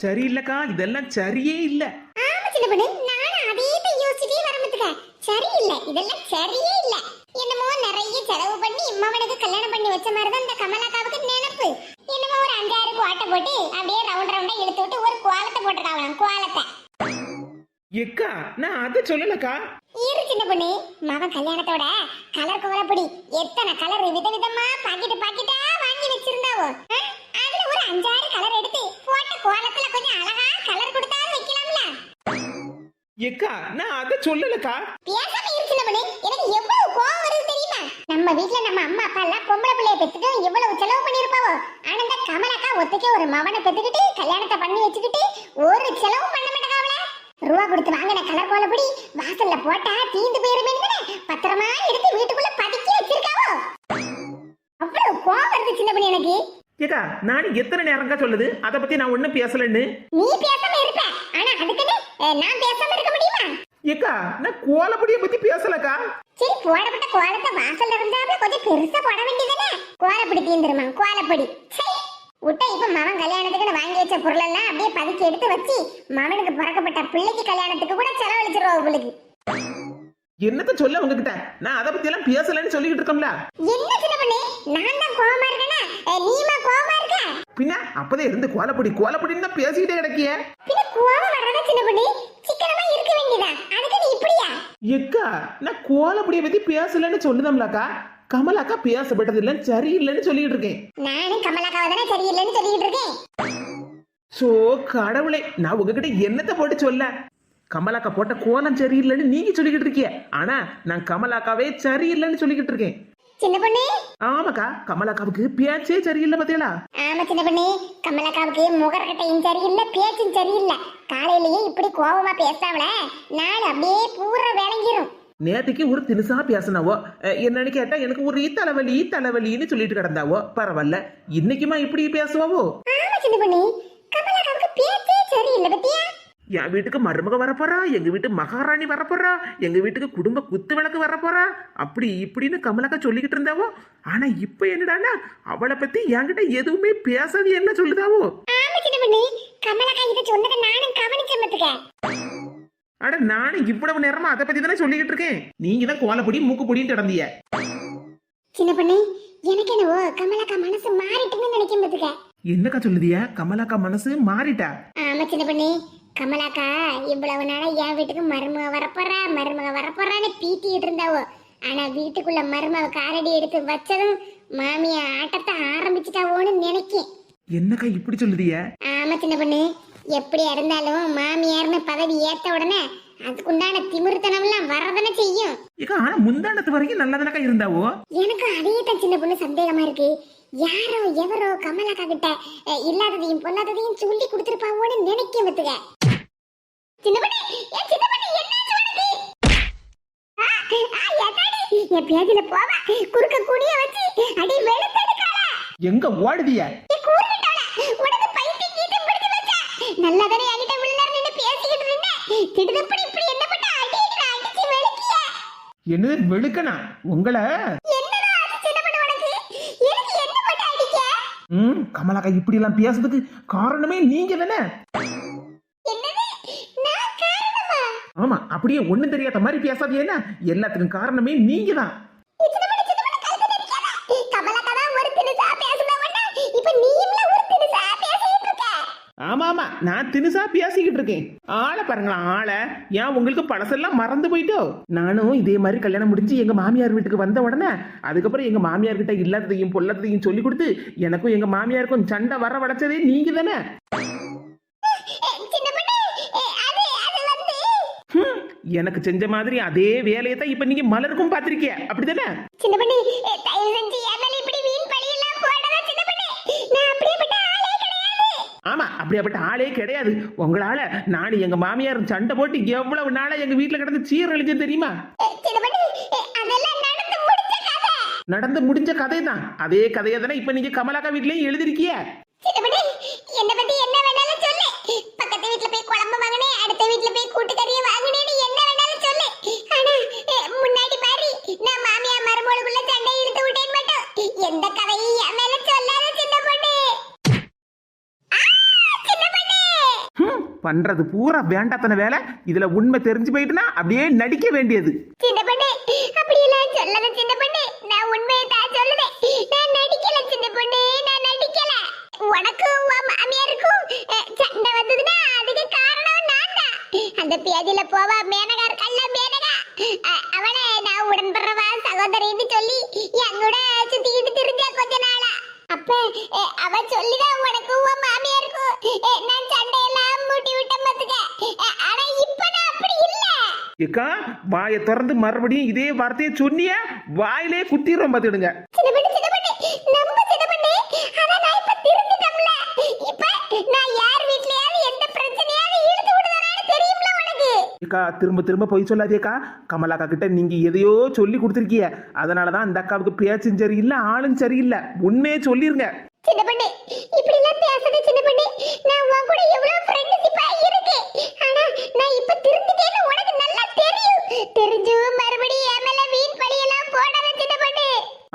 சரியில்லக்கா இதெல்லாம் சரியே இல்ல. ஆமா சின்ன பொண்ணு நானும் அதே தான் யோசிச்சுட்டே வரமத்துக்க சரியில்லை இதெல்லாம் சரியே இல்ல. என்னமோ நிறைய செலவு பண்ணி இம்மவனுக்கு கல்யாணம் பண்ணி வச்ச மாதிரி தான் இந்த கமலாக்காவுக்கு நினைப்பு. என்னமோ ஒரு அஞ்சாறு கோட்டை போட்டு அப்படியே ரவுண்ட் ரவுண்டா இழுத்து விட்டு ஒரு கோலத்தை போட்டுருக்காங்களாம் கோலத்தை எக்கா நான் அதை சொல்லலக்கா. இரு சின்ன பொண்ணு மகன் கல்யாணத்தோட கலர் கோலப்படி எத்தனை கலர் விதவிதமா பாக்கெட் பாக்கெட்டா வாங்கி வச்சிருந்தாவோ? அதுல ஒரு அஞ்சாறு கலர் எடுத்து கோலத்துல கொஞ்சம் அழகா கலர் கொடுத்தாலும் வைக்கலாம்ல. எக்கா நான் அதை சொல்லலக்கா. பேசாம இரு சின்ன பொண்ணு எனக்கு எவ்வளவு கோவம் வருது தெரியுமா? நம்ம வீட்ல நம்ம அம்மா அப்பா எல்லாம் பொம்பளை பிள்ளைய பெத்துட்டு எவ்வளவு செலவு பண்ணிருப்பாவோ ஆனா இந்த கமலாக்கா ஒத்துக்க ஒரு மவனை பெத்துக்கிட்டு கல்யாணத்தை பண்ணி வச்சுக்கிட்டு ஒரு செலவு பண்ண மாட்டேங்காவல ரூபா கொடுத்து வாங்கின கலர் கோலப்படி வாசல்ல போட்டா தீந்து போயிருமே பத்திரமா எடுத்து வீட்டுக்குள்ள பதுக்கி வச்சிருக்காவோ? அவ்வளவு கோவம் வருது சின்ன பொண்ணு எனக்கு. ஏக்கா நான் எத்தனை நேரம்க்கா சொல்லுது? அதை பத்தி நான் ஒன்னும் பேசலன்னு. நீ பேசாம இருப்ப. ஆனா அதுக்குன்னு நான் பேசாம இருக்க முடியுமா? ஏக்கா நான் கோலப்படியை பத்தி பேசலக்கா. சரி போடப்பட்ட கோலத்தை வாசல்ல இருந்தாவே கொஞ்சம் பெருசா போட வேண்டியதுதானே? கோலப்படி தீந்துருமா கோலப்படி. சரி விட்டா இப்ப மகன் கல்யாணத்துக்கு வாங்கி வச்ச பொருள் எல்லாம் அப்படியே பதுக்கி எடுத்து வச்சு மகனுக்கு பிறக்கப்பட்ட பிள்ளைக்கு கல்யாணத்துக்கு கூட செலவழிச்சிருவா உங்களுக்கு. என்னத்த சொல்ல உங்ககிட்ட? நான் அதை பத்தி எல்லாம் பேசலன்னு சொல்லிக்கிட்டு இருக்கோம்ல. என்ன சின்ன பண்ணி? நான் தான் கோவமா இருக்கேனா? நீமா கோவமா இருக்க? பின்ன அப்பதே இருந்து கோலப்படி கோலப்படின்னு தான் பேசிக்கிட்டே கிடக்கிய. பின்ன கோவம் வர்றதா சின்ன பண்ணி? சிக்கனமா இருக்க வேண்டியதா? அதுக்கு நீ இப்படியா? எக்கா நான் கோலப்படியை பத்தி பேசலன்னு சொல்லுதம்லக்கா. கமலாக்கா பேசப்பட்டது இல்லைன்னு சரியில்லைன்னு சொல்லிக்கிட்டு இருக்கேன். நானும் கமலாக்காவை தானே சரியில்லைன்னு சொல்லிக்கிட்டு இருக்கேன். சோ கடவுளே நான் உங்ககிட்ட என்னத்தை போட்டு சொல்ல? கமலாக்கா போட்ட கோலம் சரியில்லைன்னு நீங்க சொல்லிக்கிட்டு இருக்கீங்க. ஆனா நான் கமலாக்காவே சரியில்லைன்னு சொல்லிக்கிட்டு இருக்கேன். சின்ன பொண்ணு? ஆமாக்கா கமலாக்காவுக்கு பேச்சே சரியில்லை பாத்தீங்களா? ஆமா சின்ன பொண்ணு. கமலக்காவுக்கு முகர்கட்டையும் சரியில்லை பேச்சும் சரியில்லை. காலையிலேயே இப்படி கோபமா பேசாமல நாள் அப்படியே பூரா விளங்கிரும். நேற்றுக்கு ஒரு தினுசா பேசினாவோ? என்னன்னு கேட்டா எனக்கு ஒரு தலைவலி தலைவலின்னு சொல்லிட்டு கிடந்தாவோ? பரவாயில்ல இன்னைக்குமா இப்படி பேசுவாவோ? ஆமா சின்ன பொண்ணு. கமலக்காவுக்கு பேச்சே சரியில்லை பத்தியா? என் வீட்டுக்கு மருமக வரப்போறா எங்க வீட்டு மகாராணி வரப்போறா எங்க வீட்டுக்கு குடும்ப குத்து விளக்கு வரப்போறா அப்படி இப்படின்னு கமலக்கா சொல்லிக்கிட்டு இருந்தாவோ? ஆனா இப்ப என்னடான்னா அவளை பத்தி என்கிட்ட எதுவுமே பேசாது என்ன சொல்லுதாவோ? அட நானும் இவ்வளவு நேரமா அதை பத்தி தானே சொல்லிக்கிட்டு இருக்கேன். நீங்க தான் கோலப்பொடி மூக்குப்பொடின்னு கிடந்தீங்க. சின்ன பொண்ணு எனக்கு என்னவோ கமலக்கா மனசு மாறிட்டுன்னு நினைக்கும் என்னக்கா சொல்லுதிய? கமலாக்கா மனசு மாறிட்டா? ஆமா சின்ன பொண்ணு கமலாக்கா இவ்வளவு நாளா என் வீட்டுக்கு மருமக வரப்போறா மருமக வரப்போறான்னு பீத்திட்டு இருந்தாவோ. ஆனா வீட்டுக்குள்ள மருமக காரடி எடுத்து வச்சதும் மாமிய ஆட்டத்தை ஆரம்பிச்சிட்டாவோன்னு நினைக்கேன். என்னக்கா இப்படி சொல்லுதிய ஆமா சின்ன பொண்ணு. எப்படியா இருந்தாலும் மாமியார்னு பதவி ஏத்த உடனே அதுக்குண்டான திமிர்த்தனம்லாம் வரதானே செய்யும். ஏக்கா ஆனா முந்தானத்து வரைக்கும் நல்லதானக்கா இருந்தாவோ? எனக்கு அதே தான் சின்ன பொண்ணு சந்தேகமா இருக்கு. யாரோ எவரோ கமலாக்கா கிட்ட இல்லாததையும் பொல்லாததையும் சொல்லி கொடுத்துருப்பாவோன்னு நினைக்க பத்துக்க என் பேஜில போவா குறுக்க குடிய வச்சு அடி வெளுத்தெடுக்காளா எங்க ஓடுதிய? நீ கூறுகிட்டவளா உனக்கு பைத்தியம் கீட்டம் பிடிச்சு வச்சா. நல்லதானே என்கிட்ட விழுந்தார் நின்று பேசிக்கிட்டு இருந்தேன் திடுதப்படி இப்படி என்ன பண்ண? அடிக்கிற அடிச்சு வெளுக்கிய. என்னது வெளுக்கனா? உங்களை? ம் கமலாக்கா இப்படி எல்லாம் பேசுறதுக்கு காரணமே நீங்க தானே என்னது நான் காரணமா ஆமா அப்படியே ஒண்ணும் தெரியாத மாதிரி பேசாது என்ன? எல்லாத்துக்கும் காரணமே நீங்க தான் சின்ன ஆமா ஆமா நான் தினுசா பேசிக்கிட்டு இருக்கேன். ஆளை பாருங்களா ஆளை. ஏன் உங்களுக்கு பழசெல்லாம் மறந்து போயிட்டோ? நானும் இதே மாதிரி கல்யாணம் முடிஞ்சு எங்க மாமியார் வீட்டுக்கு வந்த உடனே அதுக்கப்புறம் எங்க மாமியார் கிட்ட இல்லாததையும் பொல்லாததையும் சொல்லி கொடுத்து எனக்கும் எங்க மாமியாருக்கும் சண்டை வர வளைச்சதே நீங்க தானே ஏ, சின்ன பொண்ணு ஏ, அது அது வந்து ஹம், எனக்கு செஞ்ச மாதிரி அதே வேலையை தான் இப்ப நீங்க மலருக்கும் பாத்திருக்கிய அப்படிதானே? சின்ன பொண்ணு ஏ, தயவு செஞ்சு என் மேல இப்படி வீண் பழி எல்லாம் போடாத சின்ன பொண்ணு. நான் அப்படியேப்பட்ட ஆளே கிடையாது. ஆமா அப்படியாப்பட்ட ஆளே கிடையாது. உங்களால நான் எங்க மாமியார் சண்டை போட்டு எவ்வளவு நாளா எங்க வீட்டுல கிடந்து சீரழிஞ்சது தெரியுமா? ஏ, சின்ன பொண்ணு ஏ, அதெல்லாம் நடந்து முடிச்ச கதை. நடந்து முடிஞ்ச கதை தான் அதே கதையை தானே இப்ப நீங்க கமலாக்கா வீட்லயும் எழுதிருக்கிய சின்ன பொண்ணு என்ன பத்தி என்ன வேணாலும் சொல்லு. பக்கத்து வீட்ல போய் குழம்பு வாங்கினேன் அடுத்த வீட்ல போய் கூட்டுக்கறியை வாங்கினேன்னு என்ன வேணாலும் சொல்லு ஆனா ஏ, முன்னாடி பாரு நான் மாமியா மருமகளுக்குள்ள சண்டை இழுத்து விட்டேன் மட்டும். எந்த கதையும் என் மேல சொல்லாத சின்ன பொண்ணு. ஆ, சின்ன பொண்ணு. பண்றது பூரா வேண்டாத்தன வேலை. இதுல உண்மை தெரிஞ்சு போயிட்டுனா அப்படியே நடிக்க வேண்டியது. சின்ன பொண்ணு அப்படி எல்லாம் சொல்லாத சின்ன பொண்ணு. நான் உண்மையை தான் சொல்லுவேன். நான் நடிக்கல சின்ன பொண்ணு நான் நடிக்கல. உனக்கும் உன் மாமியாருக்கும் அஹ், சண்டை வந்ததுன்னா அதுக்கு காரணம் நான் தான் அந்த பேதியில போவா மேனகா அவளை நான் உடன்படுறவா சகோதரின்னு சொல்லி என் கூட சுத்திக்கிட்டு திரிஞ்சா கொஞ்ச நாளா. அப்ப அவ சொல்லிதான் உனக்கும் உன் மாமியாருக்கும் அஹ், நான் சண்டையெல்லாம் மூட்டி விட்டேன் பாத்துக்க. அஹ், ஆனா இப்ப நான் அப்படி இல்ல. ஏக்கா வாயை திறந்து மறுபடியும் இதே வார்த்தையை சொன்னிய வாயிலே குத்திடுறோம் பார்த்துடுங்க சின்னப்பட்டு சின்னப்பட்டு நம்ம சின்னப்பட்டு ஆனா நான் இப்ப திருந்திட்டம்ல இப்ப நான் யார் வீட்லயாவது எந்த பிரச்சனையாவது இழுத்து விடுதானு தெரியும்ல ஏக்கா திரும்ப திரும்ப பொய் சொல்லாதேக்கா. கமலாக்கா கிட்ட நீங்க எதையோ சொல்லி கொடுத்துருக்கீங்க. அதனாலதான் அந்த அக்காவுக்கு பேச்சும் சரியில்லை ஆளும் சரியில்லை. உண்மையே சொல்லிருங்க. சின்னப்பட்டு இப்படி எல்லாம் பேசாத சின்னப்பட்டு நான் உன் கூட எவ்வளவு ஃப்ரெண்ட்ஷிப்பா இருக்கு ஆனா நான் இப்ப திருந்திட்டேன்னு உனக்கு நல்லா தெரியும். தெரிஞ்சும் மறுபடியும் என் மேல வீண் பழியெல்லாம் போடாத சின்னப்பட்டு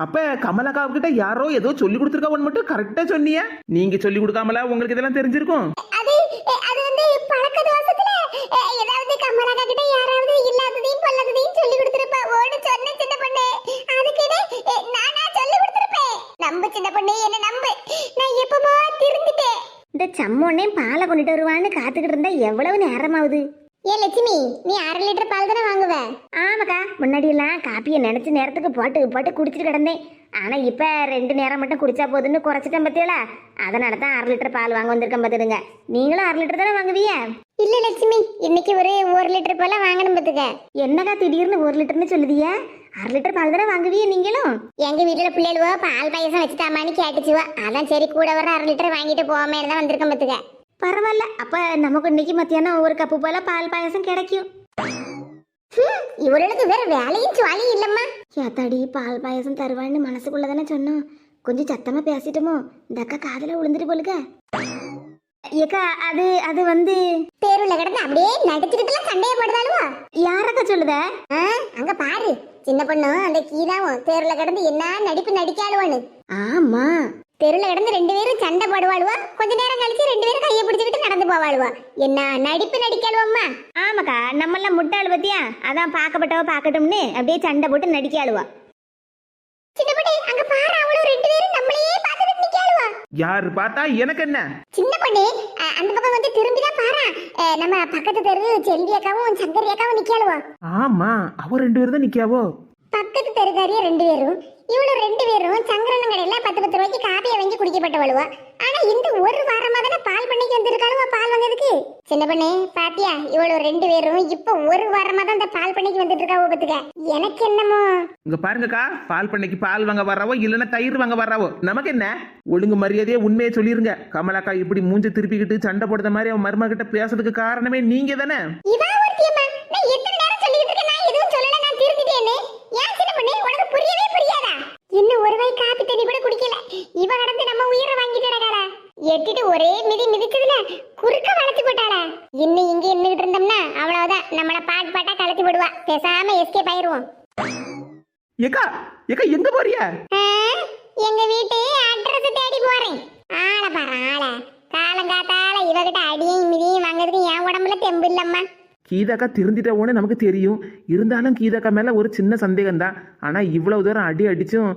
அப்ப கமலாக்கா கிட்ட யாரோ ஏதோ சொல்லி கொடுத்துருக்காவன்னு மட்டும் கரெக்டா சொன்னீங்க நீங்க சொல்லி கொடுக்காமல உங்களுக்கு இதெல்லாம் தெரிஞ்சிருக்கும் அது அது வந்து பழக்க தோசத்துல ஏதாவது கமலாக்கா கிட்ட யாராவது இல்லாததையும் பொல்லாததையும் சொல்லி கொடுத்திருப்பா ஓடு சொன்ன சின்ன பொண்ணு அதுக்கு நானா சொல்லி கொடுத்திருப்பேன் நம்பு சின்ன பொண்ணு என்ன நம்பு நான் எப்பமா திருந்திட்டேன் இந்த சம்மொன்னே பாலை கொண்டுட்டு வருவான்னு காத்துக்கிட்டு இருந்தா எவ்வளவு நேரமாகுது ஏ லட்சுமி நீ அரை லிட்டர் பால் தானே வாங்குவ? ஆமாக்கா முன்னாடி எல்லாம் காப்பியை நினைச்ச நேரத்துக்கு போட்டு போட்டு குடிச்சிட்டு கிடந்தேன். ஆனா இப்ப ரெண்டு நேரம் மட்டும் குடிச்சா போதுன்னு குறைச்சிட்டேன் பத்தியலா அதனால தான் அரை லிட்டர் பால் வாங்க வந்திருக்கேன் பார்த்துடுங்க நீங்களும் அரை லிட்டர் தானே வாங்குவீங்க? இல்ல லட்சுமி இன்னைக்கு ஒரு ஒரு லிட்டர் பால் வாங்கணும் பாத்துக்க. என்னக்கா திடீர்னு ஒரு லிட்டர்னு சொல்லுதிய அரை லிட்டர் பால் தானே வாங்குவீங்க நீங்களும்? எங்க வீட்டுல பிள்ளைகளுவோ பால் பாயசம் வச்சுட்டாமான்னு கேட்டுச்சுவோ. அதான் சரி கூட வர அரை லிட்டர் வாங்கிட்டு போவோமே தான் வந்திருக்கேன் பாத்துக்க. பரவாயில்ல. அப்ப நமக்கு இன்னைக்கு மத்தியானம் ஒரு கப்பு போல பால் பாயசம் கிடைக்கும். இவளுக்கு வேற வேலையும் சுவாலியும் இல்லம்மா. ஏத்தாடி பால் பாயசம் தருவான்னு மனசுக்குள்ள தானே சொன்னோம். கொஞ்சம் சத்தமா பேசிட்டோமோ? இந்த அக்கா காதுல விழுந்துட்டு போலுக்க ஏக்கா அது அது வந்து தெருவுல கிடந்து அப்படியே நடிச்சுக்கிட்டுலாம் சண்டைய போடுதாளுவோ யாரக்கா சொல்லுத? அங்க பாரு. சின்ன பொண்ணு அந்த கீதாவும் தெருவுல கிடந்து என்ன நடிப்பு நடிக்காளுவான்னு. ஆமா. தெருவுல கிடந்து ரெண்டு பேரும் சண்டை போடுவாளுவா கொஞ்ச நேரம் கழிச்சு ரெண்டு பேரும் கையை பிடிச்சுக்கிட்டு நடந்து போவாளுவா. என்ன நடிப்பு நடிக்காளுவம்மா? ஆமாக்கா நம்மெல்லாம் முட்டாள் பத்தியா? அதான் பார்க்கப்பட்டவ பார்க்கட்டும்னு அப்படியே சண்டை போட்டு நடிக்க ஆளுவா சின்ன பொண்ணு அங்க பாரு அவளும் ரெண்டு பேரும் நம்மளையே பார்த்துட்டு நிக்காளுவா. யாரு பார்த்தா எனக்கு என்ன? சின்ன பொண்ணு அந்த பக்கம் வந்து திரும்பி தான் பாரு நம்ம பக்கத்து தெரு செல்வி அக்காவும் சங்கரி அக்காவும் நிக்காளுவா. ஆமா அவ ரெண்டு பேரும் தான் நிக்காவோ? பக்கத்து தெருக்காரியா ரெண்டு பேரும். இவளும் ரெண்டு பேரும் சங்கரன் கடையில பத்து பத்து ரூபாய்க்கு காப்பியை வாங்கி குடிக்கப்பட்டவளுவா ஆனா இந்த ஒரு வாரமா தானே பால் பண்ணைக்கு வந்திருக்காளுவா பால் வாங்குறதுக்கு? சின்ன பண்ணே பாத்தியா? இவளும் ரெண்டு பேரும் இப்ப ஒரு வாரமா தான் இந்த பால் பண்ணைக்கு வந்துட்டு இருக்காவோ பத்துக்க எனக்கு என்னமோ? இங்க பாருங்கக்கா பால் பண்ணைக்கு பால் வாங்க வர்றாவோ இல்லைன்னா தயிர் வாங்க வர்றாவோ? நமக்கு என்ன? ஒழுங்கு மரியாதையே உண்மையை சொல்லிருங்க. கமலாக்கா இப்படி மூஞ்ச திருப்பிக்கிட்டு சண்டை போடுற மாதிரி அவன் மருமக கிட்ட பேசுறதுக்கு காரணமே நீங்க தானே இவா ஒருத்தியம்மா. நான் எத்தனை நேரம் சொல்லிட்டு இருக்கேன் நான் எதுவும் சொல்லல நான் திருத்திட்டேன்னு ஏன் சின்ன பண்ணே உனக்கு புரியவே புரியாதா இன்னும் ஒரு வாய் காப்பி தண்ணி கூட குடிக்கல. இவ கடந்து நம்ம உயிரை வாங்கிட்டு கிடக்காள எட்டிட்டு ஒரே மிதி மிதிச்சதுல குறுக்க வளைச்சு போட்டாள? இன்னும் இங்க நின்னுகிட்டு இருந்தோம்னா அவ்வளவுதான். நம்மள பாட்டு பாட்டா கலத்தி விடுவா பேசாம எஸ்கேப் ஆயிருவோம். ஏக்கா ஏக்கா எங்க போறிய? ஆ, எங்க வீட்டு அட்ரஸ் தேடி போறேன். ஆளை பாரு ஆளை. காலங்காத்தால இவகிட்ட அடியும் மிதியும் வாங்குறதுக்கு என் உடம்புல தெம்பு இல்லம்மா. கீதாக்கா திருந்திட்டவோன்னு நமக்கு தெரியும். இருந்தாலும் கீதாக்கா மேலே ஒரு சின்ன சந்தேகம் தான் ஆனால் இவ்வளோ தூரம் அடி அடித்தும்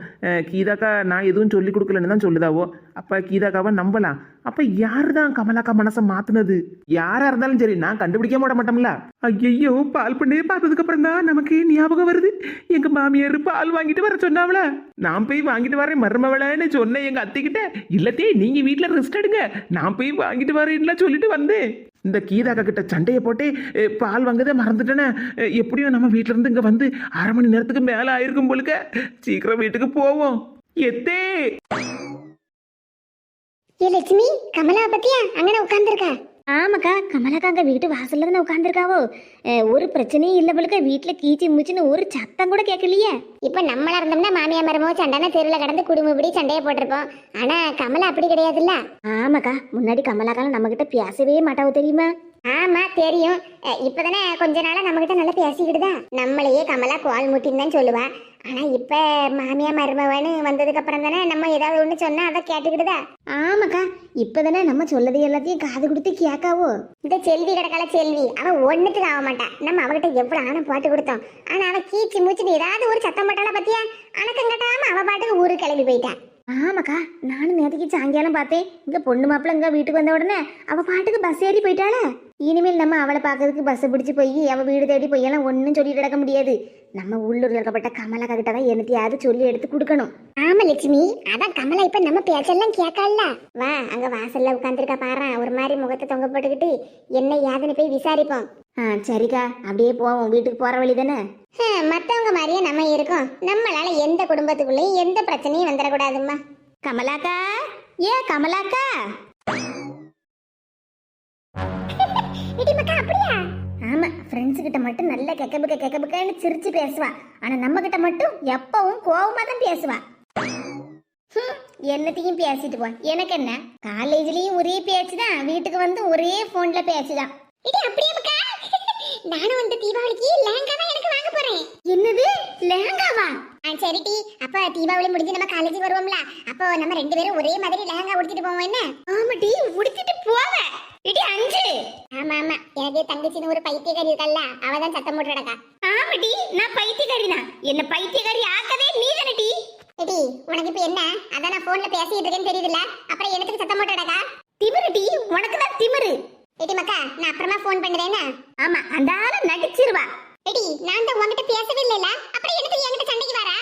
கீதாக்கா நான் எதுவும் சொல்லி கொடுக்கலன்னு தான் சொல்லுதாவோ? அப்போ கீதாக்காவை நம்பலாம். அப்போ யார் தான் கமலாக்கா மனசை மாற்றினது யாராக இருந்தாலும் சரி நான் கண்டுபிடிக்க மாட மாட்டோம்ல. ஐயோ பால் பண்ணி பார்த்ததுக்கப்புறம் தான் நமக்கு ஞாபகம் வருது. எங்கள் மாமியார் பால் வாங்கிட்டு வர சொன்னாவல நான் போய் வாங்கிட்டு வரேன் மருமவளன்னு சொன்னேன் எங்கள் அத்தைக்கிட்ட இல்லத்தே நீங்கள் வீட்டில் ரெஸ்ட் எடுங்க. நான் போய் வாங்கிட்டு வரேன்னுலாம் சொல்லிட்டு வந்தேன். இந்த கீதாக்கா கிட்ட சண்டையை போட்டு பால் வாங்கதே மறந்துட்டேனே. எப்படியும் நம்ம வீட்டில இருந்து இங்க வந்து அரை மணி நேரத்துக்கு மேல ஆயிருக்கும் போலுக்க சீக்கிரம் வீட்டுக்கு போவோம். எத்தே! ஏ லட்சுமி கமலா பத்தியா? அங்கன உட்கார்ந்துருக்கா? ஆமாக்கா கமலாக்கா அங்க வீட்டு வாசல்ல தானே உட்காந்துருக்காவோ ஒரு பிரச்சனையும் இல்லை போலுக்க வீட்டுல கீச்சி மூச்சின்னு ஒரு சத்தம் கூட கேட்கலையே. இப்ப நம்மளா இருந்தோம்னா மாமியா மரமோ சண்டைனா தெருவுல கடந்து குடும்பம் இப்படி சண்டையை போட்டிருப்போம். ஆனா கமலா அப்படி கிடையாதுல்ல? ஆமாக்கா முன்னாடி கமலாக்கால நம்ம கிட்ட பேசவே மாட்டாவோ தெரியுமா? ஆமா தெரியும். இப்பதானே கொஞ்ச நாளா நம்ம கிட்ட நல்லா பேசிக்கிட்டுதா நம்மளையே கமலா கோல் முட்டின்னு தான் சொல்லுவா. ஆனா இப்ப மாமியா மருமவன்னு வந்ததுக்கு அப்புறம் தானே நம்ம ஏதாவது ஒண்ணு சொன்னா அதை கேட்டுக்கிட்டுதா? ஆமாக்கா இப்பதானே நம்ம சொல்லது எல்லாத்தையும் காது கொடுத்து கேட்காவோ? இந்த செல்வி கிடக்கால செல்வி அவ ஒண்ணுத்துக்கு ஆக மாட்டா. நம்ம அவகிட்ட எவ்வளவு ஆணம் போட்டு கொடுத்தோம். ஆனா அவ கீச்சு மூச்சுன்னு ஏதாவது ஒரு சத்தம் போட்டால பத்தியா? கட்டாம அவ பாட்டுக்கு ஊருக்கு கிளம்பி போயிட்டா. ஆமாக்கா நானும் நேற்றுக்கு சாயங்காலம் பார்த்தேன். இங்க பொண்ணு மாப்பிள்ள இங்க வீட்டுக்கு வந்த உடனே அவ பாட்டுக்கு பஸ் ஏறி போயிட்டாளா. இனிமேல் நம்ம அவளை பார்க்கறதுக்கு பஸ்ஸை பிடிச்சு போய் அவ வீடு தேடி போய் எல்லாம் ஒன்றும் சொல்லிட்டு கிடக்க முடியாது. நம்ம உள்ளூர் இருக்கப்பட்ட கமலா கிட்ட தான் என்னத்தையாவது சொல்லி எடுத்து கொடுக்கணும். ஆமா லட்சுமி. அதான் கமலா இப்ப நம்ம பேச்செல்லாம் கேட்கல வா அங்க வாசல்ல உட்காந்துருக்கா பாரு. ஒரு மாதிரி முகத்தை தொங்க போட்டுக்கிட்டு என்ன யாதுன்னு போய் விசாரிப்போம். ஆ சரிக்கா. அப்படியே போவோம். வீட்டுக்கு போற வழி தானே ஹம், மத்தவங்க மாதிரியே நம்ம இருக்கோம். நம்மளால எந்த குடும்பத்துக்குள்ளேயும் எந்த பிரச்சனையும் வந்துடக்கூடாதும்மா. கமலாக்கா? ஏ கமலாக்கா? அப்படியா? ஆமா ஃப்ரெண்ட்ஸ் கிட்ட மட்டும் நல்ல கெக்கபுக்க கெக்கபுக்கன்னு சிரிச்சு பேசுவா. ஆனா நம்ம கிட்ட மட்டும் எப்பவும் கோவமா தான் பேசுவா. என்னத்தையும் பேசிட்டு போ. எனக்கு என்ன? காலேஜ்லயும் ஒரே பேச்சு தான் வீட்டுக்கு வந்து ஒரே போன்ல பேச்சுதான். இடி அப்படியே மக்கா நானும் வந்து தீபாவளிக்கு லெஹங்கா தான் எனக்கு வாங்க போறேன். என்னது? லெஹங்காவா? ஆ சரிடி அப்ப தீபாவளி முடிஞ்சு நம்ம காலேஜ் வருவோம்ல. அப்போ நம்ம ரெண்டு பேரும் ஒரே மாதிரி லெஹங்கா உடுத்திட்டு போவோம் என்ன? ஆமாட்டி உடுத்திட்டு போவ. இடி அஞ்சு. ஆமா ஆமா. எனக்கு தங்கச்சின்னு ஒரு பைத்தியக்காரி இருக்கல்ல அவ தான் சத்தம் போட்டு கிடக்கா. ஆமாட்டி நான் பைத்தியக்காரி தான் என்ன பைத்தியக்காரி ஆக்கவே நீ தானடி எடி உனக்கு இப்ப என்ன? அதான் நான் போன்ல பேசிட்டு இருக்கேன்னு தெரியுதுல்ல. அப்புறம் எனக்கு சத்தம் போட்டு கிடக்கா? திமிருடி உனக்கு தான் திமிரு. எடி மக்கா நான் அப்புறமா ஃபோன் பண்ணுறேன்னா ஆமா அந்த ஆள நடிச்சிருவா. எடி நான் தான் உன்கிட்ட பேசவே இல்லைல்ல அப்புறம் எனக்கு என்கிட்ட சண்டைக்கு வரா?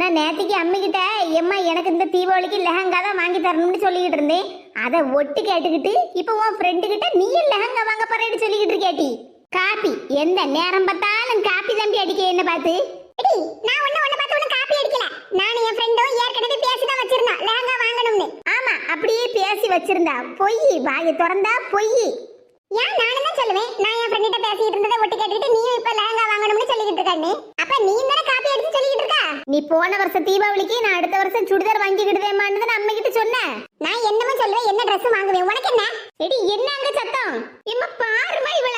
நான் நேத்திக்கு அம்மிக்கிட்ட எம்மா எனக்கு இந்த தீபாவளிக்கு லெஹங்கா தான் வாங்கி தரணும்னு சொல்லிக்கிட்டு இருந்தேன். அதை ஒட்டு கேட்டுக்கிட்டு இப்போ உன் ஃப்ரெண்டு கிட்ட நீயும் லெஹங்கா வாங்க போறேன்னு சொல்லிக்கிட்டு இருக்கியாட்டி காப்பி எந்த நேரம் பார்த்தாலும் காப்பி தம்பி அடிக்க என்ன பார்த்து. எடி நான் ஒண்ணு ஒண்ணு பார்த்து ஒண்ணு காப்பி அடிக்கல. நானும் என் ஃப்ரெண்டும் ஏற்கனவே பேசி தான் வச்சிருந்தோம் லெஹங்கா வாங்கணும்னு. ஆமா அப்படியே பேசி வச்சிருந்தா பொய் வாயை திறந்தா பொய். ஏன் நானும் தான் சொல்லுவேன்? நான் என் ஃப்ரெண்ட்ட பேசிட்டு இருந்ததை ஒட்டு கேட்டுக்கிட்டு நீயும் இப்ப லெஹங்கா வாங்கணும்னு சொல்லிக்கிட்டு இருக்கானே அப்ப நீ தானே காப்பி அடிச்சு சொல்லிக்கிட்டு இருக்கா? நீ போன வருஷம் தீபாவளிக்கு நான் அடுத்த வருஷம் சுடிதார் வாங்கிக்கிடுதேமான்னு அம்மா கிட்ட சொன்னேன் நான் என்னமோ சொல்லுவேன் என்ன Dress வாங்குவேன். உனக்கு என்ன அங்க சத்தம் இம்மா பாருமா இவள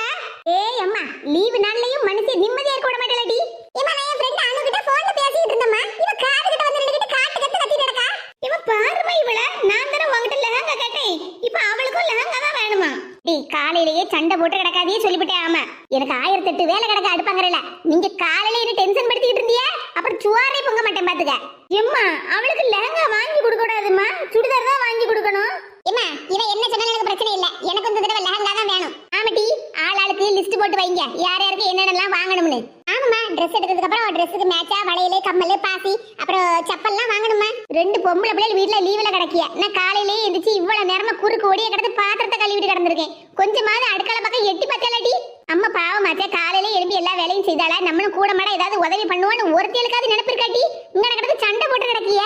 ஏய் அம்மா லீவு நாள்லயும் மனுஷன் நிம்மதியா இருக்க விட மாட்டேலடி ஏமா நான் என் ஃப்ரெண்ட் அனு கிட்ட போன்ல பேசிட்டு இருந்தேம்மா இவ காது கிட்ட வந்து நின்னுக்கிட்டு காட்டு கத்து கத்திட்டு இருக்கா இவ பாருமா இவள நான் தானே உங்ககிட்ட லெஹங்கா கேட்டேன் இப்ப அவளுக்கும் லெஹங்கா தான் வேணுமா டி காலையிலேயே சண்டை போட்டு கிடக்காதே சொல்லிவிட்டேன் ஆமா எனக்கு ஆயிரத்தி எட்டு வேலை கிடக்க அடுப்பாங்கறல நீங்க காலையில என்ன டென்ஷன் படுத்திக்கிட்டு இருந்தியா அப்புறம் சுவாரே பொங்க மாட்டேன் பாத்துக்க எம்மா அவளுக்கு லெஹங்கா வாங்கி கொடுக்க கூடாதுமா சுடிதார் தான் வாங்கி கொடுக்கணும் ஏமா இவ என்ன சொன்னாலும் எனக்கு பிரச்சனை இல்ல எனக்கு இந்த தடவை லெஹங்கா தான் வேணும் ஆமாட்டி ஆள் ஆளுக்கு லிஸ்ட் போட்டு வைங்க யார் யாருக்கு என்னென்னலாம் வாங்கணும்னு ஆமாம்மா ட்ரெஸ் எடுக்கிறதுக்கு அப்புறம் ட்ரெஸ்ஸுக்கு மேட்சா வளையல் கம்மல் பாசி அப்புறம் செப்பல்லாம் வாங்கணுமா ரெண்டு பொம்பளை பிள்ளைகள் வீட்ல லீவ்ல கிடக்கிய நான் காலையிலேயே எந்திரிச்சு இவ்வளவு நேரமா குறுக்கு ஓடிய கிடந்து பாத்திரத்தை கழுவிட்டு கிடந்திருக்கேன் கொஞ்சமாவது அடுக்கள பக்கம் எட்டி பத்தலடி அம்மா பாவமாச்சே காலையில எழுப்பி எல்லா வேலையும் செய்தாளா நம்மளும் கூட மாட ஏதாவது உதவி பண்ணுவோன்னு ஒருத்தேலுக்காவது நினைப்பு இருக்காட்டி இங்க கிடந்து சண்டை போட்டு கிடக்கிய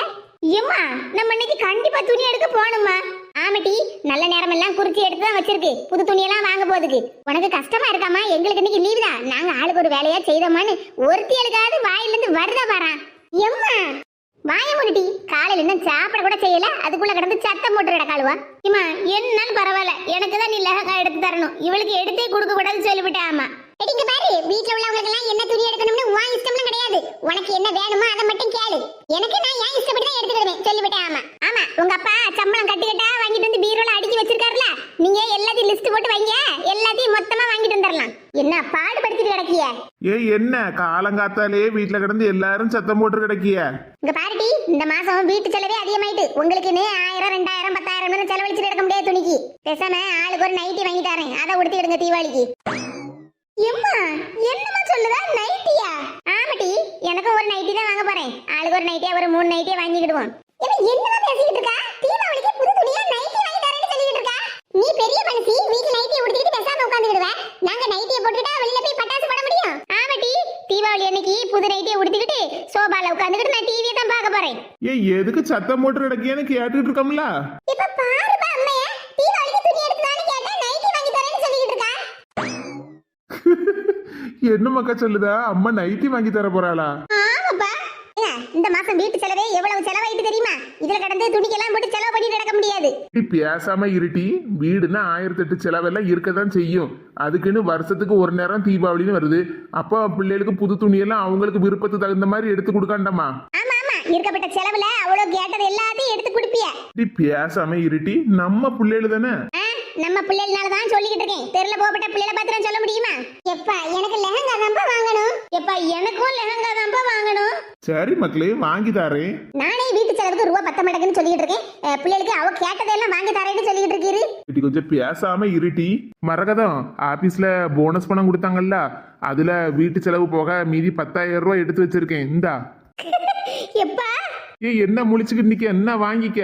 ஏம்மா நம்ம இன்னைக்கு கண்டிப்பா துணி எடுக்க போகணுமா ஆமாட்டி நல்ல நேரம் எல்லாம் குறிச்சி எடுத்து தான் வச்சிருக்கு புது துணியெல்லாம் வாங்க போகுதுக்கு உனக்கு கஷ்டமா இருக்காமா எங்களுக்கு இன்னைக்கு லீவு தான் நாங்க ஆளுக்கு ஒரு வேலையா செய்தோமான்னு ஒருத்தியலுக்காவது வாயில இருந்து வருதா பாரா எம்மா வாய முடிட்டி காலையில இன்னும் சாப்பிட கூட செய்யல. அதுக்குள்ள கிடந்து சத்தம் போட்டு கிடக்காளுவா இம்மா என்னாலும் பரவாயில்ல. எனக்கு தான் நீ லெஹங்கா எடுத்து தரணும். இவளுக்கு எடுத்தே கொடுக்க கூடாதுன்னு சொல்லிவிட்டேன் ஆமா இங்க பாரு வீட்ல உள்ளவங்களுக்கு எல்லாம் என்ன துணி எடுக்கணும்னு உன் இஷ்டம்லாம் கிடையாது. உனக்கு என்ன வேணுமோ அதை மட்டும் கேளு. எனக்கு நான் ஏன் இஷ்டப்படி தான் எடுத்துக்கிடுவேன் சொல்லிவிட்டேன் ஆமா ஆமா உங்க அப்பா சம்பளம் கட்டி கட்டா வாங்கிட்டு வந்து பீரோல அடுக்கி வச்சிருக்காருல. நீங்க எல்லாத்தையும் லிஸ்ட் போட்டு வைங்க. எல்லாத்தையும் மொத்தமா வாங்கிட்டு வந்துடலாம் என்ன பாடுபடுத்திட்டு கிடக்கிய? ஏ என்ன? காலங்காத்தாலே வீட்ல கிடந்து எல்லாரும் சத்தம் போட்டு கிடக்கிய? இங்க பாருடி இந்த மாசம் வீட்டு செலவே அதிகமாயிட்டு. உங்களுக்குன்னு ஆயிரம் ரெண்டாயிரம் பத்தாயிரம் செலவழிச்சுட்டு எடுக்க முடியாது துணிக்கு. பேசாம ஆளுக்கு ஒரு நைட்டி வாங்கி தரேன். அதை உடுத்திடுங்க தீபாவளிக்கு. எம்மா என்னமா சொல்லுதா? நைட்டியா ஆமாட்டி எனக்கும் ஒரு நைட்டி தான் வாங்க போறேன். ஆளுக்கு ஒரு நைட்டியா ஒரு மூணு நைட்டியா வாங்கிக்கிடுவோம். என்னதான் பேசிக்கிட்டு இருக்கா? தீபாவளிக்கு புது துணியா நைட்டி வாங்கி தரேன்னு சொல்லிட்டு இருக்கா? நீ பெரிய மனுஷி வீட்டு நைட்டியை உடுத்திட்டு பேசாம உட்காந்துக்கிடுவ நாங்க நைட்டியை போட்டுட்டா வெளியில போய் பட்டாசு போட முடியும் ஆமாட்டி தீபாவளி அன்னைக்கு புது நைட்டியை உடுத்திக்கிட்டு சோபால உட்காந்துக்கிட்டு நான் டிவியை தான் பார்க்க போறேன். ஏ எதுக்கு சத்தம் போட்டு கிடக்கியன்னு கேட்டுட்டு இருக்கோம்ல. இப்ப பாருப்பா அம்மைய தீபாவளிக்கு துணி எடுத்துதான்னு கேட்டா நைட்டி வாங்கி தரேன்னு சொல்லிட்டு இருக்கா. என்ன மக்கா சொல்லுதா? அம்மா நைட்டி வாங்கி தர போறாளா? இந்த மாசம் வீட்டு செலவே எவ்வளவு செலவாயிட்டு தெரியுமா? இதுல கடந்து துணிக்கெல்லாம் போட்டு செலவு பண்ணிட்டு நடக்க முடியாது. பேசாம இருட்டி வீடுன்னா ஆயிரத்தி எட்டு செலவெல்லாம் இருக்கதான் செய்யும். அதுக்குன்னு வருஷத்துக்கு ஒரு நேரம் தீபாவளின்னு வருது. அப்போ பிள்ளைகளுக்கு புது துணியெல்லாம் அவங்களுக்கு விருப்பத்துக்கு தகுந்த மாதிரி எடுத்து கொடுக்காண்டாமா? இருக்கப்பட்ட செலவுல அவ்வளவு கேட்டது எல்லாத்தையும் எடுத்து கொடுப்பிய. பேசாம இருட்டி நம்ம பிள்ளைகள் தானே? நம்ம பிள்ளைகளால தான் சொல்லிக்கிட்டு இருக்கேன். தெருல போகப்பட்ட பிள்ளைகளை பத்திரம் சொல்ல முடியுமா? எப்பா எனக்கு லெஹங்கா தான்ப்பா வாங்கணும். எப்பா எனக்கும் லெஹங்கா தான்ப்பா வாங்கணும். சரி மக்களே வாங்கி தாரேன். நானே வீட்டு செலவுக்கு ரூபா பத்த மாட்டேங்குன்னு சொல்லிட்டு இருக்கேன் பிள்ளைகளுக்கு அவ கேட்டதெல்லாம் வாங்கி தரேன்னு சொல்லிட்டு இருக்கீரு. இட்டி கொஞ்சம் பேசாம இருட்டி. மரகதம் ஆபீஸ்ல போனஸ் பணம் கொடுத்தாங்கல்ல அதுல வீட்டு செலவு போக மீதி பத்தாயிரம் ரூபாய் எடுத்து வச்சிருக்கேன். இந்தா. எப்பா? ஏ என்ன முழிச்சுக்கிட்டு நிக்க? என்ன வாங்கிக்க?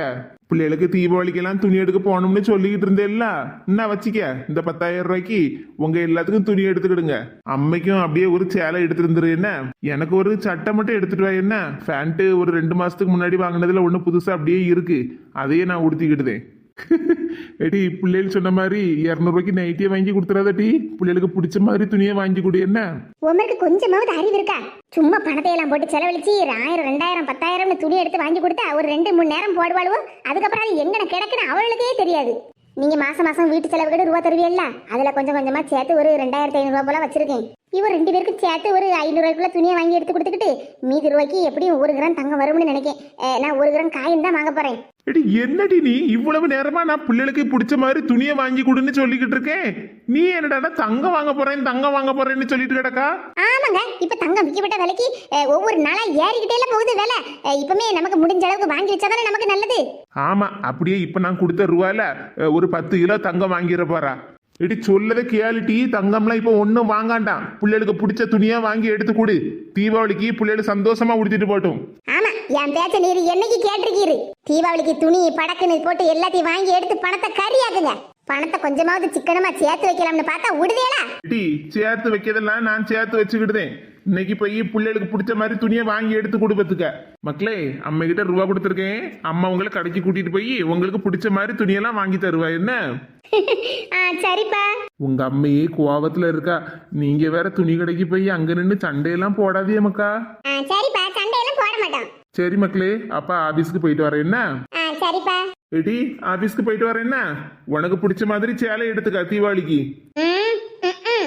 பிள்ளைகளுக்கு தீபாவளிக்கெல்லாம் துணி எடுக்க போகணும்னு சொல்லிக்கிட்டு இருந்தேல்ல என்ன வச்சிக்க இந்த பத்தாயிரம் ரூபாய்க்கு உங்க எல்லாத்துக்கும் துணி எடுத்துக்கிடுங்க. அம்மைக்கும் அப்படியே ஒரு சேலை எடுத்துருந்துரு என்ன? எனக்கு ஒரு சட்டை மட்டும் எடுத்துட்டு வா என்ன? ஃபேண்ட்டு ஒரு ரெண்டு மாசத்துக்கு முன்னாடி வாங்கினதுல ஒன்று புதுசாக அப்படியே இருக்கு. அதையே நான் உடுத்திக்கிட்டுதேன். ஏடி பிள்ளைகள் சொன்ன மாதிரி இரநூறுவாய்க்கு நைட்டியை வாங்கி கொடுத்துறாதடி. பிள்ளைகளுக்கு பிடிச்ச மாதிரி துணியை வாங்கி கொடு என்ன? உமருக்கு கொஞ்சமாவது அறிவு இருக்கா? சும்மா பணத்தை எல்லாம் போட்டு செலவழிச்சு ஆயிரம் ரெண்டாயிரம் பத்தாயிரம்னு துணி எடுத்து வாங்கி கொடுத்தா ஒரு ரெண்டு மூணு நேரம் போடுவாளுவோ? அதுக்கப்புறம் அது எங்கன கிடக்குன்னு அவளுக்கே தெரியாது. நீங்க மாசம் மாசம் வீட்டு செலவு செலவுக்கு ரூபா தருவீல்ல அதுல கொஞ்சம் கொஞ்சமா சேர்த்து ஒரு ரெண்டாயிரத்தி ஐநூறு போல வச்சிருக்கேன். இவர் ரெண்டு பேருக்கு சேர்த்து ஒரு ஐநூறு ரூபாய்க்குள்ள துணியை வாங்கி எடுத்து கொடுத்துக்கிட்டு மீதி ரூபாய்க்கு எப்படியும் ஒரு கிராம் தங்கம் வரும்னு நினைக்கேன். நான் ஒரு கிராம் காயின் தான் வாங்க போறேன். எடி என்னடி நீ? இவ்வளவு நேரமா நான் பிள்ளைகளுக்கு பிடிச்ச மாதிரி துணியை வாங்கி கொடுன்னு சொல்லிக்கிட்டு இருக்கேன். நீ என்னடா தங்கம் வாங்க போறேன் தங்கம் வாங்க போறேன்னு சொல்லிட்டு கிடக்கா? ஆமாங்க இப்ப தங்கம் விற்கப்பட்ட விலைக்கு ஒவ்வொரு நாளா ஏறிக்கிட்டே போகுது விலை. இப்பமே நமக்கு முடிஞ்ச அளவுக்கு வாங்கி வச்சாதானே நமக்கு நல்லது. ஆமா அப்படியே இப்ப நான் கொடுத்த ரூபாயில ஒரு பத்து கிலோ தங்கம் வாங்கிட போறா. எடி சொல்லத கேளிட்டி தங்கம்லாம் இப்போ ஒன்றும் வாங்காண்டாம் பிள்ளைகளுக்கு பிடிச்ச துணியா வாங்கி எடுத்து கொடு தீபாவளிக்கு பிள்ளைகள் சந்தோஷமா உடுத்திட்டு போட்டும் ஆமா என் பேச்ச நீர் என்னைக்கு கேட்டிருக்கீரு தீபாவளிக்கு துணி படக்குன்னு போட்டு எல்லாத்தையும் வாங்கி எடுத்து பணத்தை கறியாக்குங்க பணத்தை கொஞ்சமாவது சிக்கனமா சேர்த்து வைக்கலாம்னு பார்த்தா விடுதேலா எடி சேர்த்து வைக்கிறதெல்லாம் நான் சேர்த்து வச்சுக்கிட்டுதேன் இன்னைக்கு போய் பிள்ளைகளுக்கு பிடிச்ச மாதிரி துணியை வாங்கி எடுத்து கொடுப்பதுக்க மக்களே அம்மா கிட்ட ரூபா கொடுத்துருக்கேன். அம்மா உங்களை கடைக்கு கூட்டிட்டு போய் உங்களுக்கு பிடிச்ச மாதிரி துணியெல்லாம் வாங்கி தருவா என்ன? சரிப்பா. உங்க அம்மையே கோவத்துல இருக்கா. நீங்க வேற துணி கடைக்கு போய் அங்க நின்று சண்டையெல்லாம் போடாதே மக்கா. சரிப்பா. சண்டையெல்லாம் போட மாட்டோம். சரி மக்களே அப்பா ஆபீஸ்க்கு போயிட்டு வரேன் என்ன? சரிப்பா. எடி ஆபீஸ்க்கு போயிட்டு வரேன் என்ன? உனக்கு பிடிச்ச மாதிரி சேலை எடுத்துக்க தீபாவளிக்கு.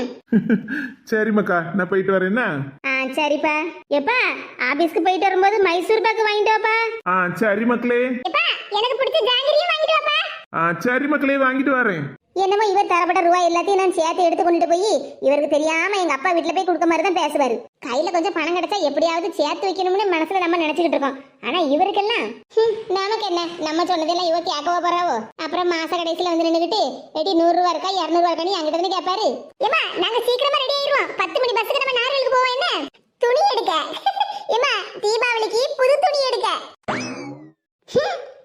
சரி மக்கா நான் போயிட்டு வரேன் என்ன? ஆ சரிப்பா. எப்பா ஆபீஸ்க்கு போயிட்டு வரும்போது மைசூர் பாக்கு வாங்கிட்டு வாப்பா. ஆ சரி மக்களே. எப்பா எனக்கு பிடிச்ச ஜாங்கிரியும் வாங்கிட்டு வாப்பா. ஆ சரி மக்களே வாங்கிட்டு வரேன். என்னமோ இவர் தரப்பட்ட ரூபாய் எல்லாத்தையும் நான் சேர்த்து எடுத்து கொண்டுட்டு போய் இவருக்கு தெரியாம எங்க அப்பா வீட்டுல போய் கொடுக்க மாதிரி தான் பேசுவாரு. கையில கொஞ்சம் பணம் கிடைச்சா எப்படியாவது சேர்த்து வைக்கணும்னு மனசுல நம்ம நினைச்சுக்கிட்டு இருக்கோம். ஆனா இவருக்கெல்லாம் நமக்கு என்ன? நம்ம சொன்னதெல்லாம் இவ கேட்கவோ போறாவோ? அப்புறம் மாச கடைசியில வந்து நின்னுகிட்டு எடி நூறு ரூபா இருக்கா? இருநூறு ரூபா இருக்கா என்கிட்ட இருந்து கேட்பாரு ஏமா நாங்க சீக்கிரமா ரெடி ஆயிருவோம். பத்து மணி பஸ்ஸுக்கு நம்ம நார்வேலுக்கு போவோம் என்ன? துணி எடுக்க. ஏமா தீபாவளிக்கு புது துணி எடுக்க.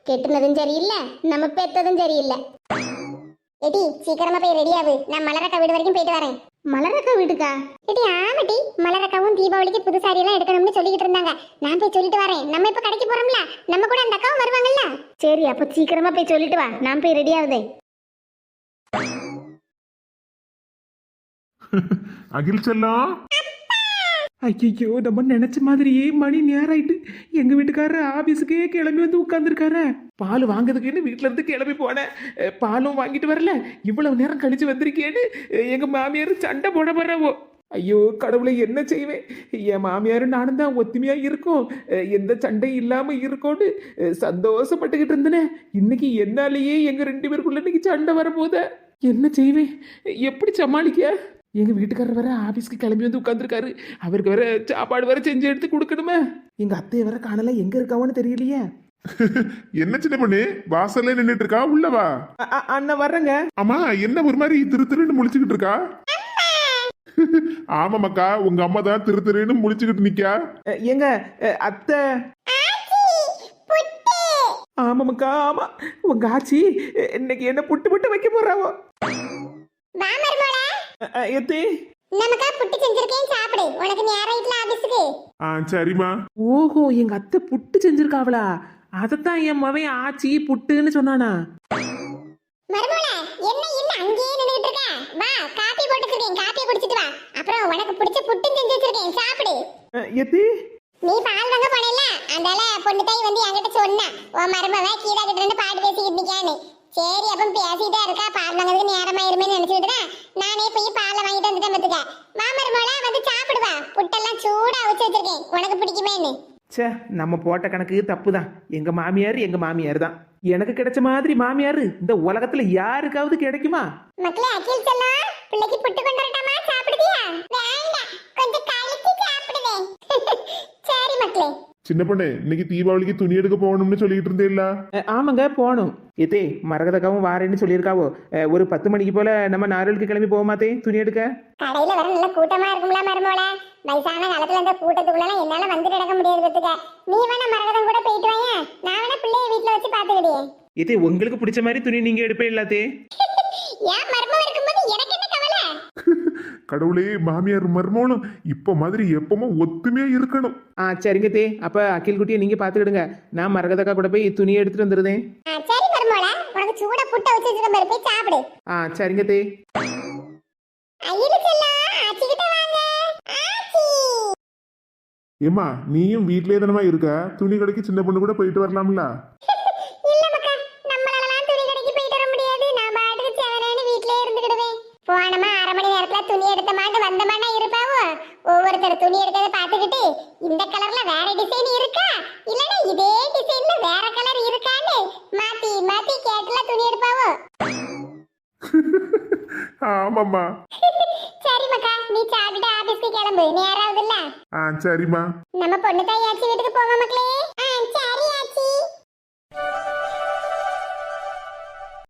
கெட்டுனதும் சரியில்லை. நம்ம பெத்ததும் சரியில்லை. எடி சீக்கிரமா போய் ரெடி ஆகு. நான் மலரக்கா வீடு வரைக்கும் போயிட்டு வரேன். மலரக்கா வீட்டுக்கா? எடி ஆமாட்டி மலரக்காவும் தீபாவளிக்கு புது சாரி எல்லாம் எடுக்கணும்னு சொல்லிக்கிட்டு இருந்தாங்க. நான் போய் சொல்லிட்டு வரேன். நம்ம இப்ப கடைக்கு போறோம்ல? நம்ம கூட அந்த அக்காவும் வருவாங்கல்ல? சரி அப்ப சீக்கிரமா போய் சொல்லிட்டு வா. நான் போய் ரெடி ஆகுதே. அகில் செல்லம்? ஐயோ நம்ம நினைச்ச மாதிரியே மணி நேரம் ஆயிட்டு எங்க வீட்டுக்காரர் ஆபீஸுக்கே கிளம்பி வந்து உட்காந்துருக்காரு பால் வாங்குறதுக்குன்னு வீட்ல இருந்து கிளம்பி போனேன். பாலும் வாங்கிட்டு வரல. இவ்வளவு நேரம் கழிச்சு வந்திருக்கேன்னு எங்கள் எங்க மாமியார் சண்டை போட போறவோ. ஐயோ கடவுளை என்ன செய்வேன்? என் மாமியாரும் நானும் தான் ஒத்துமையா இருக்கோம். எந்த சண்டையும் இல்லாம இருக்கோன்னு சந்தோஷப்பட்டுக்கிட்டு இருந்தேனே. இன்னைக்கு என்னாலேயே எங்க ரெண்டு பேருக்குள்ள இன்னைக்கு சண்டை வரப்போதே. என்ன செய்வேன்? எப்படி சமாளிக்க? எங்க வீட்டுக்காரர் வேற ஆபீஸ்க்கு கிளம்பி வந்து உட்காந்துருக்காரு அவருக்கு வேற சாப்பாடு வேற செஞ்சு எடுத்து கொடுக்கணுமே. எங்க அத்தையை வேற காணல எங்க இருக்காவோன்னு தெரியலையே. என்ன சின்ன பொண்ணு? வாசல்ல நின்னுட்டு இருக்கா உள்ளவா அண்ணா வர்றேங்க. ஆமா என்ன ஒரு மாதிரி திரு திருன்னு முழிச்சுக்கிட்டு இருக்கா? ஆமா மக்கா உங்க அம்மா தான் திரு திருன்னு முழிச்சுக்கிட்டு நிக்கா. அ, அத்தை. ஆமாம்க்கா ஆமா. உங்க ஆச்சி இன்னைக்கு என்ன புட்டு புட்டு வைக்க போறாவோ? எத்தே? நமக்கா புட்டு செஞ்சிருக்கேன் சாப்பிடு. உனக்கு நேரம் ஆயிட்டுல ஆபீஸுக்கு. ஆ சரிம்மா. ஓஹோ எங்க அத்தை புட்டு செஞ்சிருக்காவளா? அதைத்தான் என் மவன் ஆச்சி புட்டுன்னு சொன்னானா. மருமோள என்ன இன்னும் அங்கேயே நின்னுட்டு இருக்க? வா காபி போட்டு வச்சிருக்கேன் காபி குடிச்சிட்டு வா. அப்புறம் உனக்கு பிடிச்ச புட்டும் செஞ்சு வச்சிருக்கேன் சாப்பிடு. எத்தே? நீ பால் வாங்க போனேல்ல? அதனால பொண்ணு தாய் வந்து என்கிட்ட சொன்னா உன் மருமவ கீதா கிட்ட இருந்து பாட்டு பேசிக்கிட்டு நிக்கான்னு. சரி அப்ப பேசிட்டே இருக்கா. பால் வாங்குறதுக்கு நேரமாயிருமே நினைச்சிட்டு நானே போய் பாலை வாங்கிட்டு வந்துட்டேன் பத்துக்க மாமருமோல வந்து சாப்பிடுவா. புட்டெல்லாம் சூடா அவிச்சு வச்சிருக்கேன். உனக்கு பிடிக்குமேன்னு ச்சே நம்ம போட்ட கணக்கு தப்பு தான் எங்க மாமியார் எங்க மாமியார் தான் எனக்கு கிடைச்ச மாதிரி மாமியார் இந்த உலகத்துல யாருக்காவது கிடைக்குமா? மக்களே அகில் செல்லம் பிள்ளைக்கு புட்டு கொண்டு வரட்டாமா? சாப்பிடுதியா? வேண்டாம். கொஞ்சம் கழிச்சு சாப்பிடுவேன். சரி மக்களே. சின்ன பொண்ணு இன்னைக்கு தீபாவளிக்கு துணி எடுக்க போகணும்னு சொல்லிட்டு இருந்தேல்ல ஆமாங்க போகணும். ஏத்தே மரகதக்காவும் வாரேன்னு சொல்லியிருக்காவோ. அஹ், ஒரு பத்து மணிக்கு போல நம்ம நாரலுக்கு கிளம்பி போவோமாத்தே துணி எடுக்க? கடையில வர நல்ல கூட்டமா இருக்கும்ல மருமோல வயசான காலத்துல இந்த கூட்டத்துக்குள்ள என்னால வந்து நடக்க முடியாது பத்துக்க நீ வேணா மரகதம் கூட போயிட்டு வாங்க நான் வேணா பிள்ளைய வீட்டுல வச்சு பாத்துக்கிட்டே ஏத்தே உங்களுக்கு பிடிச்ச மாதிரி துணி நீங்க எடுப்பே இல்லாத்தே ஏன் மர்மம் இருக்கும்போது எனக்கு என்ன கடவுளே மாமியார் மருமகளும் இப்ப மாதிரி எப்பவுமே ஒத்துமையா இருக்கணும். ஆ சரிங்க தே. அப்ப அகில் குட்டியை நீங்க பாத்துக்கிடுங்க நான் மரகதக்கா கூட போய் துணி எடுத்துட்டு வந்துருதேன். ஆ, சரி மருமோல உனக்கு சூட புட்ட வச்சு வச்சிருக்க மாதிரி போய் சாப்பிடு. ஆ சரிங்க தே. ஏமா நீயும் வீட்லயே தானமா இருக்க? துணி கடைக்கு சின்ன பொண்ணு கூட போயிட்டு வரலாம்ல இல்ல மக்கா நம்மளாலலாம் துணி கடைக்கு போயிட்டு வர முடியாது நான் பாட்டுக்கு செவனேன்னு வீட்லயே இருந்துக்கிடுவேன் போனமா அரை மணி நேரத்துல துணி எடுத்த மாட்டு வந்தமானா இருப்பாவோ ஒவ்வொருத்தர் துணி எடுக்கிறத பாத்துக்கிட்டு இந்த கலர்ல வேற டிசைன் இருக்கா? இல்லனா இதே டிசைன்ல வேற கலர் இருக்கான்னு மாத்தி மாத்தி கேட்டுல துணி எடுப்பாவோ? ஆமாம்மா. சரி மக்கா நீ சாப்பிட்டு ஆபீஸ்க்கு கிளம்பு. நேரம் ஆகுதுல்ல ஆ சரிம்மா. நம்ம பொண்ணு தாயாச்சி வீட்டுக்கு போவோம் மக்களே.